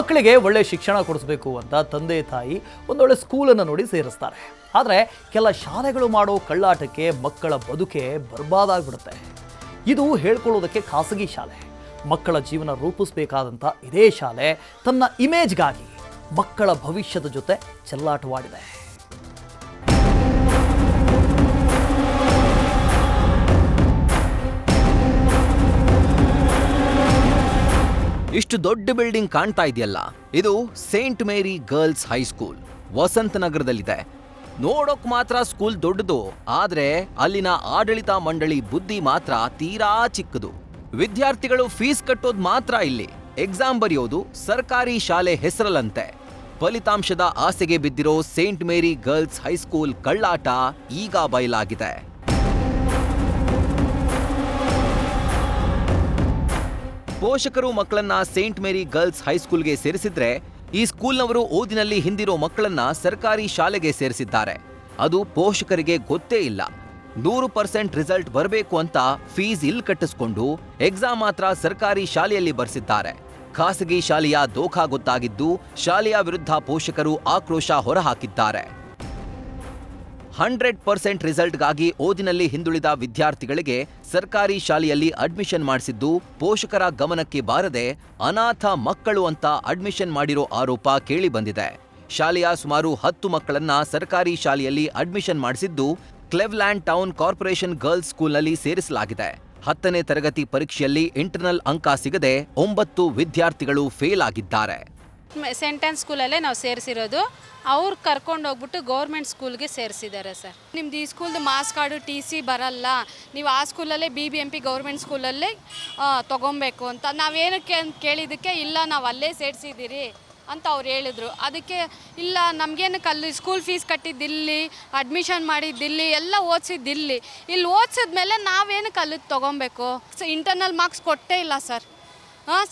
ಮಕ್ಕಳಿಗೆ ಒಳ್ಳೆ ಶಿಕ್ಷಣ ಕೊಡಿಸ್ಬೇಕು ಅಂತ ತಂದೆ ತಾಯಿ ಒಂದೊಳ್ಳೆ ಸ್ಕೂಲನ್ನು ನೋಡಿ ಸೇರಿಸ್ತಾರೆ. ಆದರೆ ಕೆಲ ಶಾಲೆಗಳು ಮಾಡೋ ಕಳ್ಳಾಟಕ್ಕೆ ಮಕ್ಕಳ ಬದುಕೆ ಬರ್ಬಾದಾಗ್ಬಿಡುತ್ತೆ. ಇದು ಹೇಳ್ಕೊಳ್ಳೋದಕ್ಕೆ ಖಾಸಗಿ ಶಾಲೆ. ಮಕ್ಕಳ ಜೀವನ ರೂಪಿಸಬೇಕಾದಂಥ ಇದೇ ಶಾಲೆ ತನ್ನ ಇಮೇಜ್ಗಾಗಿ ಮಕ್ಕಳ ಭವಿಷ್ಯದ ಜೊತೆ ಚೆಲ್ಲಾಟವಾಡಿದೆ. ಇಷ್ಟು ದೊಡ್ಡ ಬಿಲ್ಡಿಂಗ್ ಕಾಣ್ತಾ ಇದೆಯಲ್ಲ? ಇದು Saint Mary girls high school ವಸಂತ ನಗರದಲ್ಲಿದೆ. ನೋಡೋಕ್ ಮಾತ್ರ ಸ್ಕೂಲ್ ದೊಡ್ಡದು, ಆದ್ರೆ ಅಲ್ಲಿನ ಆಡಳಿತ ಮಂಡಳಿ ಬುದ್ಧಿ ಮಾತ್ರ ತೀರಾ ಚಿಕ್ಕದು. ವಿದ್ಯಾರ್ಥಿಗಳು ಫೀಸ್ ಕಟ್ಟೋದು ಮಾತ್ರ ಇಲ್ಲಿ. ಎಕ್ಸಾಮ್ ಬರೆಯೋದು ಸರ್ಕಾರಿ ಶಾಲೆ ಹೆಸರಲ್ಲಂತೆ. ಫಲಿತಾಂಶದ ಆಸೆಗೆ ಬಿದ್ದಿರೋ Saint Mary girls high school ಕಳ್ಳಾಟ ಈಗ ಬಯಲಾಗಿದೆ. ಪೋಷಕರು ಮಕ್ಕಳನ್ನ ಸೇಂಟ್ ಮೇರಿ ಗರ್ಲ್ಸ್ ಹೈಸ್ಕೂಲ್ಗೆ ಸೇರಿಸಿದ್ರೆ, ಈ ಸ್ಕೂಲ್ನವರು ಓದಿನಲ್ಲಿ ಹಿಂದಿರೋ ಮಕ್ಕಳನ್ನ ಸರ್ಕಾರಿ ಶಾಲೆಗೆ ಸೇರಿಸಿದ್ದಾರೆ. ಅದು ಪೋಷಕರಿಗೆ ಗೊತ್ತೇ ಇಲ್ಲ. ನೂರು ಪರ್ಸೆಂಟ್ ರಿಸಲ್ಟ್ ಬರಬೇಕು ಅಂತ ಫೀಸ್ ಇಲ್ಲಿ ಕಟ್ಟಿಸ್ಕೊಂಡು ಎಕ್ಸಾಮ್ ಮಾತ್ರ ಸರ್ಕಾರಿ ಶಾಲೆಯಲ್ಲಿ ಬರೆಸಿದ್ದಾರೆ. ಖಾಸಗಿ ಶಾಲೆಯ ದೋಖಾ ಗೊತ್ತಾಗಿದ್ದು, ಶಾಲೆಯ ವಿರುದ್ಧ ಪೋಷಕರು ಆಕ್ರೋಶ ಹೊರಹಾಕಿದ್ದಾರೆ. ಹಂಡ್ರೆಡ್ ಪರ್ಸೆಂಟ್ ರಿಸಲ್ಟ್ಗಾಗಿ ಓದಿನಲ್ಲಿ ಹಿಂದುಳಿದ ವಿದ್ಯಾರ್ಥಿಗಳಿಗೆ ಸರ್ಕಾರಿ ಶಾಲೆಯಲ್ಲಿ ಅಡ್ಮಿಷನ್ ಮಾಡಿಸಿದ್ದು ಪೋಷಕರ ಗಮನಕ್ಕೆ ಬಾರದೆ ಅನಾಥ ಮಕ್ಕಳು ಅಂತ ಅಡ್ಮಿಷನ್ ಮಾಡಿರೋ ಆರೋಪ ಕೇಳಿಬಂದಿದೆ. ಶಾಲೆಯ ಸುಮಾರು ಹತ್ತು ಮಕ್ಕಳನ್ನ ಸರ್ಕಾರಿ ಶಾಲೆಯಲ್ಲಿ ಅಡ್ಮಿಷನ್ ಮಾಡಿಸಿದ್ದು ಕ್ಲೆವ್ಲ್ಯಾಂಡ್ ಟೌನ್ ಕಾರ್ಪೊರೇಷನ್ ಗರ್ಲ್ಸ್ ಸ್ಕೂಲ್ನಲ್ಲಿ ಸೇರಿಸಲಾಗಿದೆ. ಹತ್ತನೇ ತರಗತಿ ಪರೀಕ್ಷೆಯಲ್ಲಿ ಇಂಟರ್ನಲ್ ಅಂಕ ಸಿಗದೆ ಒಂಬತ್ತು ವಿದ್ಯಾರ್ಥಿಗಳು ಫೇಲ್ ಆಗಿದ್ದಾರೆ. ಸೆಂಟೆನ್ಸ್ ಸ್ಕೂಲಲ್ಲೇ ನಾವು ಸೇರಿಸಿರೋದು. ಅವ್ರು ಕರ್ಕೊಂಡು ಹೋಗ್ಬಿಟ್ಟು ಗೌರ್ಮೆಂಟ್ ಸ್ಕೂಲ್ಗೆ ಸೇರಿಸಿದ್ದಾರೆ ಸರ್. ನಿಮ್ದು ಈ ಸ್ಕೂಲ್ದು ಮಾಸ್ ಕಾರ್ಡು ಟಿ ಸಿ ಬರಲ್ಲ. ನೀವು ಆ ಸ್ಕೂಲಲ್ಲೇ B B M P government ಸ್ಕೂಲಲ್ಲೇ ತೊಗೊಬೇಕು ಅಂತ. ನಾವೇನಕ್ಕೆ ಅಂತ ಕೇಳಿದ್ದಕ್ಕೆ ಇಲ್ಲ, ನಾವು ಅಲ್ಲೇ ಸೇರಿಸಿದ್ದೀರಿ ಅಂತ ಅವ್ರು ಹೇಳಿದ್ರು. ಅದಕ್ಕೆ ಇಲ್ಲ, ನಮಗೇನು ಅಲ್ಲಿ ಸ್ಕೂಲ್ ಫೀಸ್ ಕಟ್ಟಿದ್ದಿಲ್ಲಿ ಅಡ್ಮಿಷನ್ ಮಾಡಿದ್ದಿಲ್ಲಿ, ಎಲ್ಲ ಓದಿಸಿದ್ದಿಲ್ಲಿ. ಇಲ್ಲಿ ಓದಿಸಿದ್ಮೇಲೆ ನಾವೇನು ಅಲ್ಲಿ ತೊಗೊಬೇಕು? ಸೊ ಇಂಟರ್ನಲ್ ಮಾರ್ಕ್ಸ್ ಕೊಟ್ಟೇ ಇಲ್ಲ ಸರ್.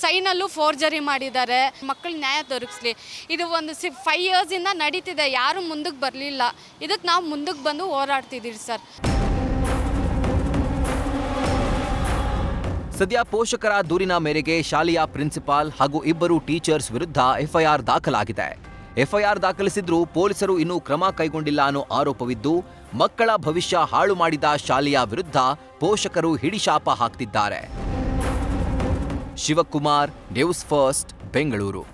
ಸೈನಲ್ಲೂ ಫೋರ್ಜರಿ ಮಾಡಿದ್ದಾರೆ. ಮಕ್ಕಳು ನ್ಯಾಯ ದೊರಕಿಸ್ಲಿ. ಇದು ಒಂದು ಸಿ ಫೈವ್ ಇಯರ್ಸಿಂದ ನಡೀತಿದೆ. ಯಾರೂ ಮುಂದಕ್ಕೆ ಬರಲಿಲ್ಲ. ಇದಕ್ಕೆ ನಾವು ಮುಂದಕ್ಕೆ ಬಂದು ಹೋರಾಡ್ತಿದ್ದೀವಿ ಸರ್. ಸದ್ಯ ಪೋಷಕರ ದೂರಿನ ಮೇರೆಗೆ ಶಾಲೆಯ ಪ್ರಿನ್ಸಿಪಾಲ್ ಹಾಗೂ ಇಬ್ಬರು ಟೀಚರ್ಸ್ ವಿರುದ್ಧ ಎಫ್ಐಆರ್ ದಾಖಲಾಗಿದೆ. ಎಫ್ಐಆರ್ ದಾಖಲಿಸಿದ್ರೂ ಪೊಲೀಸರು ಇನ್ನೂ ಕ್ರಮ ಕೈಗೊಂಡಿಲ್ಲ ಅನ್ನೋ ಆರೋಪವಿದ್ದು, ಮಕ್ಕಳ ಭವಿಷ್ಯ ಹಾಳು ಮಾಡಿದ ಶಾಲೆಯ ವಿರುದ್ಧ ಪೋಷಕರು ಹಿಡಿಶಾಪ ಹಾಕ್ತಿದ್ದಾರೆ. Shivakumar news first Bengaluru.